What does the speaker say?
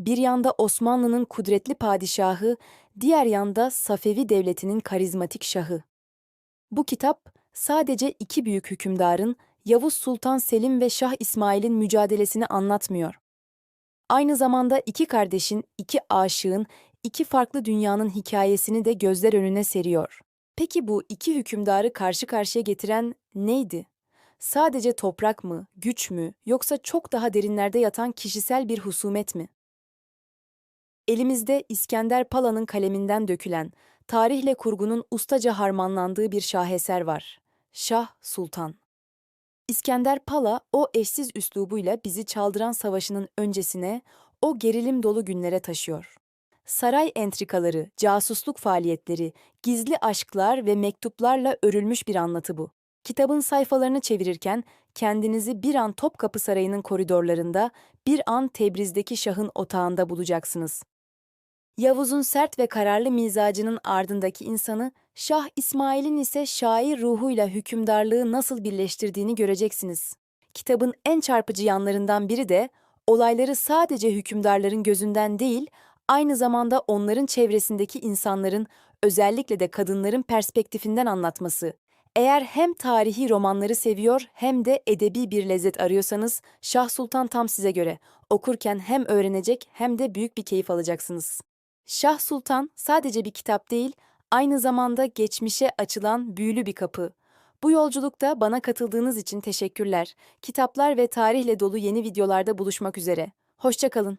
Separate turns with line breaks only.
Bir yanda Osmanlı'nın kudretli padişahı, diğer yanda Safevi devletinin karizmatik şahı. Bu kitap sadece iki büyük hükümdarın Yavuz Sultan Selim ve Şah İsmail'in mücadelesini anlatmıyor. Aynı zamanda iki kardeşin, iki aşığın, iki farklı dünyanın hikayesini de gözler önüne seriyor. Peki bu iki hükümdarı karşı karşıya getiren neydi? Sadece toprak mı, güç mü, yoksa çok daha derinlerde yatan kişisel bir husumet mi? Elimizde İskender Pala'nın kaleminden dökülen, tarihle kurgunun ustaca harmanlandığı bir şaheser var. Şah Sultan. İskender Pala o eşsiz üslubuyla bizi Çaldıran Savaşı'nın öncesine, o gerilim dolu günlere taşıyor. Saray entrikaları, casusluk faaliyetleri, gizli aşklar ve mektuplarla örülmüş bir anlatı bu. Kitabın sayfalarını çevirirken kendinizi bir an Topkapı Sarayı'nın koridorlarında, bir an Tebriz'deki Şah'ın otağında bulacaksınız. Yavuz'un sert ve kararlı mizacının ardındaki insanı, Şah İsmail'in ise şair ruhuyla hükümdarlığı nasıl birleştirdiğini göreceksiniz. Kitabın en çarpıcı yanlarından biri de olayları sadece hükümdarların gözünden değil, aynı zamanda onların çevresindeki insanların, özellikle de kadınların perspektifinden anlatması. Eğer hem tarihi romanları seviyor hem de edebi bir lezzet arıyorsanız Şah Sultan tam size göre. Okurken hem öğrenecek hem de büyük bir keyif alacaksınız. Şah Sultan sadece bir kitap değil, aynı zamanda geçmişe açılan büyülü bir kapı. Bu yolculukta bana katıldığınız için teşekkürler. Kitaplar ve tarihle dolu yeni videolarda buluşmak üzere. Hoşçakalın.